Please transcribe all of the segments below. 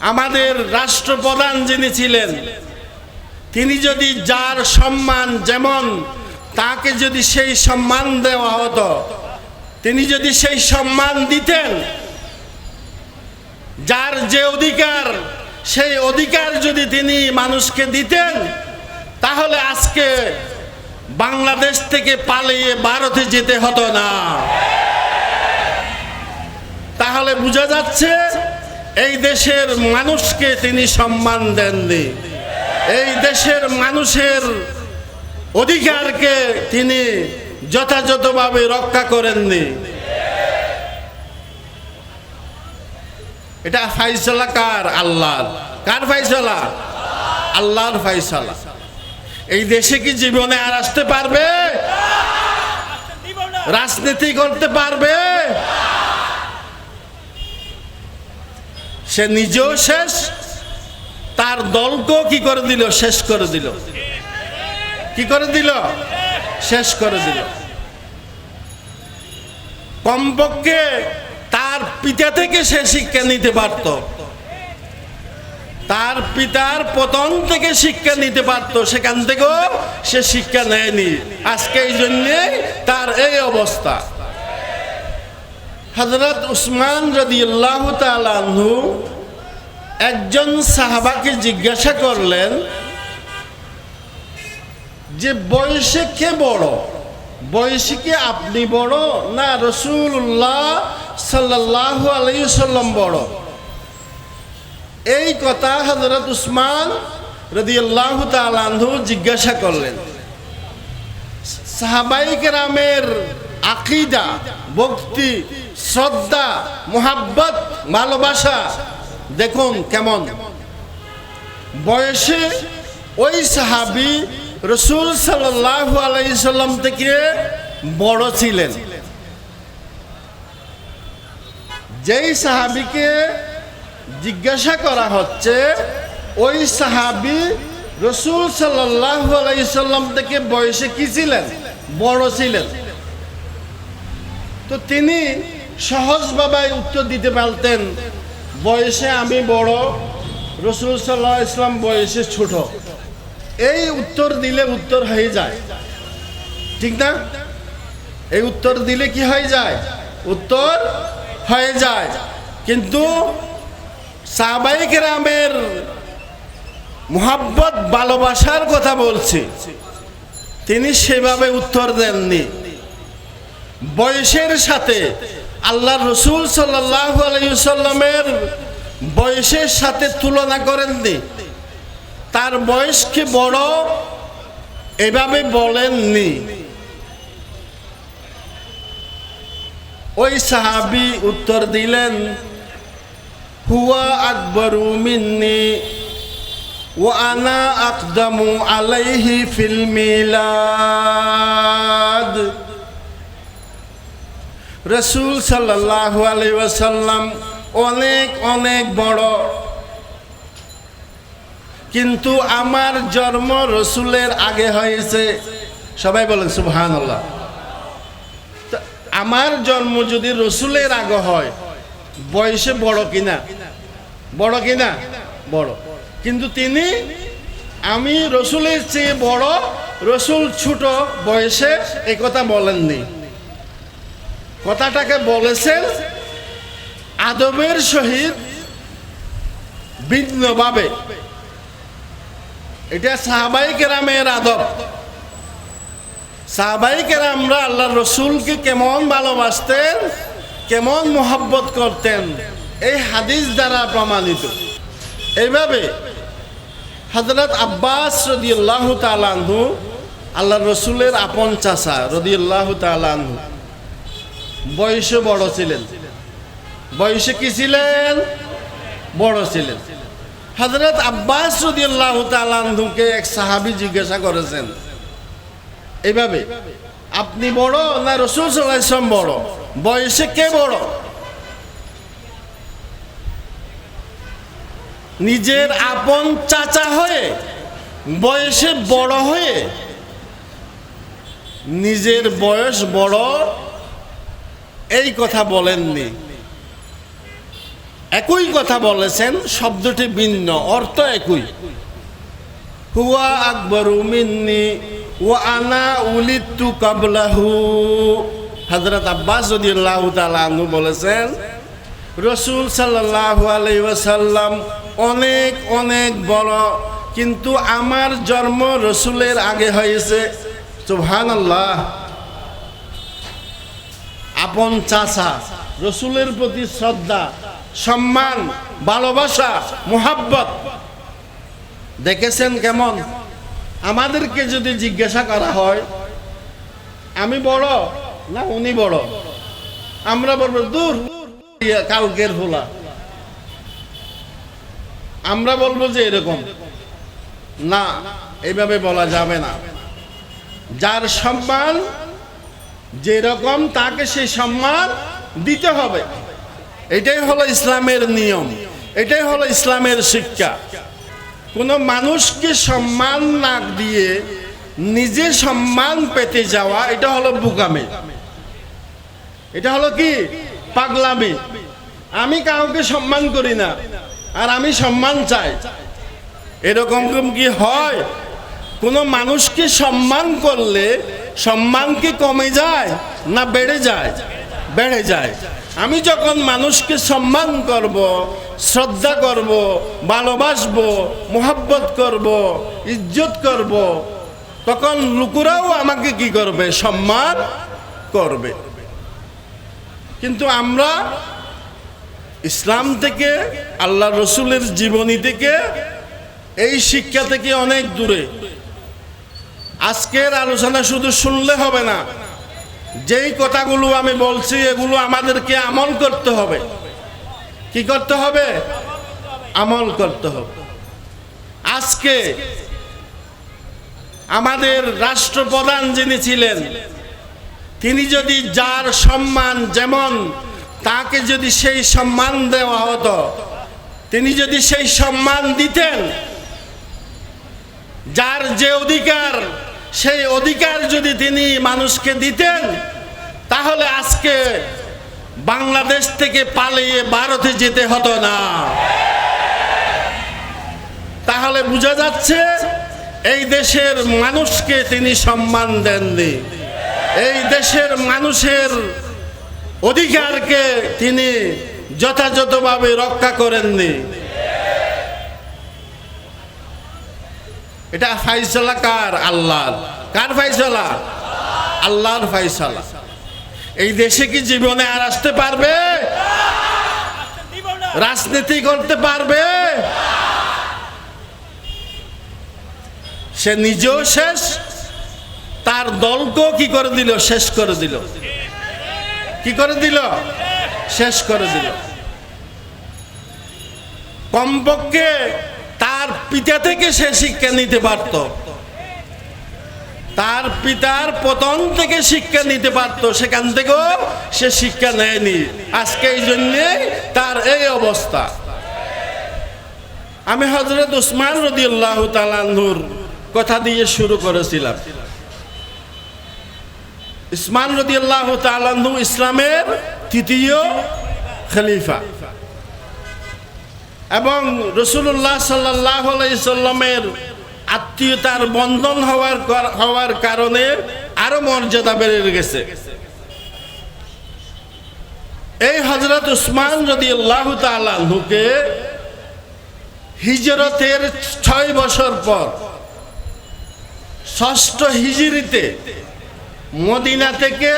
আমাদের রাষ্ট্রপ্রধান যিনি ছিলেন, তিনি যদি যার সম্মান যেমন তাকে যদি সেই সম্মান দেওয়া হতো, তিনি যদি সেই সম্মান দিতেন, যার যে অধিকার, সেই অধিকার যদি তিনি মানুষকে দিতেন, তাহলে আজকে বাংলাদেশ থেকে পালিয়ে ভারতে যেতে হতো না। তাহলে বোঝা যাচ্ছে এই দেশের মানুষকে তিনি সম্মান দেননি। এই দেশের মানুষের অধিকারকে তিনি যথাযথভাবে রক্ষা করেননি। এটা ফাইসলা কার? আল্লাহর। কার ফাইসলা আল্লাহর ফাইসলা এই দেশে কি জীবনে আর আসতে পারবে? রাজনীতি করতে পারবে? সে নিজেও শেষ, তার দলকেও কি করে দিল? শেষ করে দিল। কি করে দিল? শেষ করে দিল। কমপক্ষে তার পিতা থেকে সে শিক্ষা নিতে পারত। তার পিতার পতন থেকে শিক্ষা নিতে পারত। সেখান থেকেও সে শিক্ষা নেয়নি। আজকে এই জন্যে তার এই অবস্থা। হজরত উসমান রদি আল্লাহ তালু একজন সাহাবাকে জিজ্ঞাসা করলেন যে, বয়সে কে বড়? বয়সে কি আপনি বড় না রসুল্লাহ সাল্লাহ আলাইসাল্লাম বড়? এই কথা হজরত উসমান রদি আল্লাহ তালু জিজ্ঞাসা করলেন। সাহাবাইক রামের আকিদা, ভক্তি, শ্রদ্ধা, মোহাব্বত, ভালোবাসা। দেখুন কেমন। বয়সে ওই সাহাবি রসুল সাল্লাহ আলাইসাল্লাম থেকে বড় ছিলেন। যেই সাহাবিকে জিজ্ঞাসা করা হচ্ছে, ওই সাহাবি রসুল সাল্লাহ আলাইসাল্লাম থেকে বয়সে কি ছিলেন? বড় ছিলেন। তো তিনি সহজভাবে উত্তর দিতে পারতেন, বয়সে আমি বড়, রসুল সাল্লাহ ইসলাম বয়সে ছোট। এই উত্তর দিলে উত্তর হয়ে যায়। ঠিক না? এই উত্তর দিলে কি হয়ে যায়? উত্তর হয়ে যায়। কিন্তু সাহবাইক রামের মোহাব্বত, ভালোবাসার কথা বলছি। তিনি সেভাবে উত্তর দেননি। বয়সের সাথে আল্লাহ রসুল সাল্লাহ আলাইসাল্লামের বয়সের সাথে তুলনা করেননি তার বয়সকে বড়? এভাবে বলেননি ওই সাহাবি উত্তর দিলেন, হুয়া আকবরু মিন্নি ও আনা আকদামু আলাইহি ফিল মিলাদ। রসুল সাল্লাহ অনেক অনেক বড়। কিন্তু আমার জন্ম রসুলের আগে হয়েছে। সবাই বলেন সুবহান আল্লাহ আমার জন্ম যদি রসুলের আগে হয়, বয়সে বড় কিনা? বড় কিনা? বড়। কিন্তু তিনি, আমি রসুলের চেয়ে বড়, রসুল ছোট, বয়সে একথা বলেননি। কথাটাকে বলেছেন আদবের সহিত ভিন্নভাবে। এটা সাহাবাই কেরামের আদব। সাহাবাই কেরামরা আল্লাহ রসুলকে কেমন ভালোবাসতেন, কেমন মোহাব্বত করতেন, এই হাদিস দ্বারা প্রমাণিত। এইভাবে হজরত আব্বাস রদিয়াল্লাহ তালানহু আল্লাহ রসুলের আপন চাষা রদিয়াল্লাহ তালানহু বয়সে বড় ছিলেন। বয়সে কি ছিলেন? বড় ছিলেন। হজরত আব্বাস রদিয়াল্লাহ এক সাহাবি জিজ্ঞাসা করেছেন এইভাবে আপনি বড় না রসুল সাল্লাম বড়? বয়সে কে বড়? নিজের আপন চাচা হয়ে, বয়সে বড় হয়ে, নিজের বয়স বড় এই কথা বলেননি। একই কথা বলেছেন, শব্দটি ভিন্ন, অর্থ একই। হুয়া আকবরু মিন্নি ও আনা উলিতু কাবলাহু। হজরত আব্বাস রদিয়াল্লাহু তাআলা আনহু বলেছেন, রসুল সাল্লাল্লাহু আলাইহি ওয়াসাল্লাম অনেক অনেক বড়, কিন্তু আমার জন্ম রসুলের আগে হয়েছে। সুবহানাল্লাহ। আপন চাচা রসুলের প্রতি শ্রদ্ধা সম্মান ভালোবাসা মোহাব্বত। দেখেছেন কেমন? আমাদেরকে যদি জিজ্ঞাসা করা হয় আমি বড় না উনি বড়? আমরা বলব দূর ইয়া, কালকের ভোলা আমরা বলব যে এরকম। না এইভাবে বলা যাবে না। যার সম্মান যেরকম তাকে সে সম্মান দিতে হবে। এটাই হলো ইসলামের নিয়ম। এটাই হলো ইসলামের শিক্ষা। কোনো মানুষকে সম্মান না দিয়ে নিজে সম্মান পেতে যাওয়া, এটা হলো বুকামি। এটা হলো কি? পাগলামি। আমি কাউকে সম্মান করি না, আর আমি সম্মান চাই। এরকম কি হয়? কোনো মানুষকে সম্মান করলে সম্মান কি কমে যায় না বেড়ে যায়? বেড়ে যায়। আমি যখন মানুষকে সম্মান করব, শ্রদ্ধা করব, ভালোবাসবো, মোহাব্বত করব, ইজ্জত করব, তখন লোকেরাও আমাকে কি করবে? সম্মান করবে। কিন্তু আমরা ইসলাম থেকে, আল্লাহ রসুলের জীবনী থেকে, এই শিক্ষা থেকে অনেক দূরে। আজকের আলোচনা শুধু শুনলে হবে না। যেই কথাগুলো আমি বলছি, এগুলো আমাদেরকে আমল করতে হবে। কি করতে হবে? আমল করতে হবে। আজকে আমাদের রাষ্ট্রপ্রধান যিনি ছিলেন, তিনি যদি যার সম্মান যেমন তাকে যদি সেই সম্মান দেওয়া হতো, তিনি যদি সেই সম্মান দিতেন, যার যে অধিকার সেই অধিকার যদি তিনি মানুষকে দিতেন, তাহলে আজকে বাংলাদেশ থেকে পালিয়ে ভারতে যেতে হতো না। তাহলে বোঝা যাচ্ছে এই দেশের মানুষকে তিনি সম্মান দেননি। এই দেশের মানুষের অধিকারকে তিনি যথাযথভাবে রক্ষা করেননি। এটা ফাইসলা কার? আল্লাহর। কার ফাইসলা আল্লাহর ফাইসলা এই দেশে কি জীবনে আর আসতে পারবে? রাজনীতি করতে পারবে? সে নিজেও শেষ, তার দলকেও কি করে দিল? শেষ করে দিল। কি করে দিল? শেষ করে দিল। কমপক্ষে পিতা থেকে সে শিক্ষা নিতে পারত। তার পিতার পতন থেকে শিক্ষা নিতে পারত। সেখান থেকেও সে শিক্ষা নেয়নি। আজকে এই জন্যে তার এই অবস্থা। আমি হজরত উসমান রদিউল্লাহ তালাহুর কথা দিয়ে শুরু করেছিলাম। ইসমান রদিউল্লাহ তালাহু ইসলামের তৃতীয় খলিফা। এবং রসুল্লাহ সাল্লাহ সাল্লামের আত্মীয়তার বন্ধন হওয়ার হওয়ার কারণে আরও মর্যাদা বেড়ে গেছে। এই হজরত উসমান যদি আল্লাহ হিজরতের ছয় বছর পর ষষ্ঠ হিজরিতে মদিনা থেকে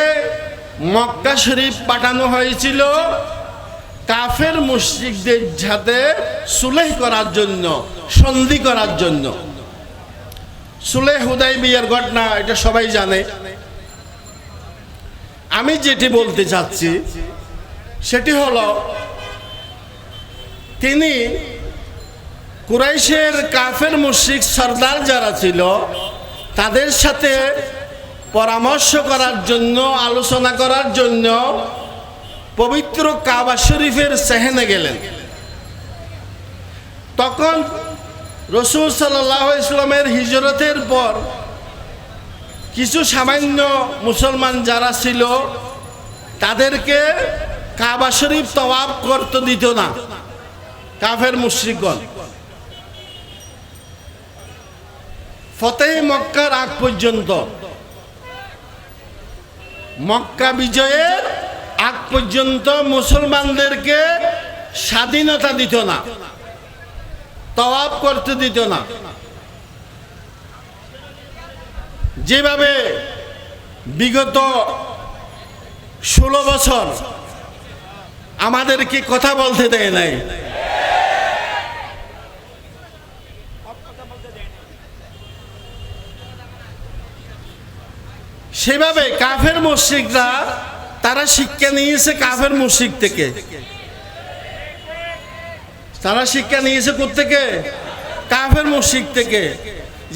মক্কা শরীফ পাঠানো হয়েছিল। কাফের মুশরিকদের সাথে সুলেহ করার জন্য, সন্ধি করার জন্য। সুলেহ হুদাই বিয়ার ঘটনা, এটা সবাই জানে। আমি যেটি বলতে চাচ্ছি, সেটি হলো, তিনি কুরাইশের কাফের মুশরিক সর্দার যারা ছিল, তাদের সাথে পরামর্শ করার জন্য, আলোচনা করার জন্য পবিত্র কাবা শরীফের সেহেনে গেলেন। তখন রসুল সাল্লাহ ইসলামের হিজরতের পর কিছু সামান্য মুসলমান যারা ছিল, তাদেরকে কাবা শরীফ তওয়াব করতে দিত না। কাফের মুশ্রিকগণ। ফতেহ মক্কার আগ পর্যন্ত মক্কা বিজয়ের পর্যন্ত মুসলমানদেরকে স্বাধীনতা দিত না, তওয়াব করতে দিত না। যেভাবে বিগত ষোলো বছর আমাদেরকে কথা বলতে দেয় নাই, সেভাবে কাফের মুশ্রিকরা তারা শিক্ষা নিয়েছে কাফের মুশ্রিক থেকে। তারা শিক্ষা নিয়েছে থেকে কাফের মুশ্রিক থেকে।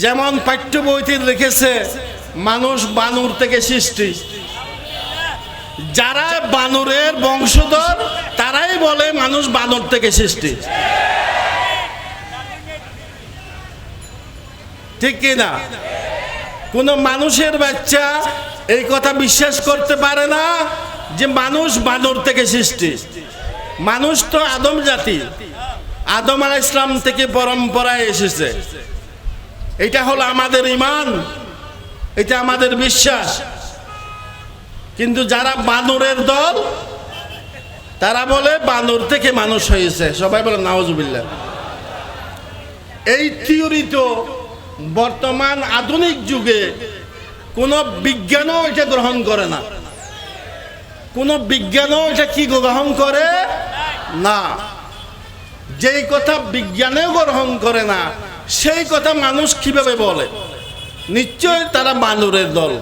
যেমন পাঠ্য বইতে লিখেছে, মানুষ বানুর থেকে সৃষ্টি। যারা বানরের বংশধর, তারাই বলে মানুষ বানর থেকে সৃষ্টি। ঠিক কি না কোনো মানুষের বাচ্চা এই কথা বিশ্বাস করতে পারে না যে মানুষ বানর থেকে সৃষ্টি। মানুষ তো আদম জাতি। আদম আলাহ ইসলাম থেকে পরম্পরায় এসেছে। এটা হলো আমাদের ইমান এটা আমাদের বিশ্বাস। কিন্তু যারা বানরের দল, তারা বলে বানর থেকে মানুষ হয়েছে। সবাই বলে নাওজুবিল্লা এই থিওরি তো বর্তমান আধুনিক যুগে কোনো বিজ্ঞানও এটা গ্রহণ করে না। কোনো বিজ্ঞানও এটা কি গ্রহণ করে? না। যেই কথা বিজ্ঞানেও গ্রহণ করে না, সেই কথা মানুষ কীভাবে বলে? নিশ্চয় তারা বানরের দল।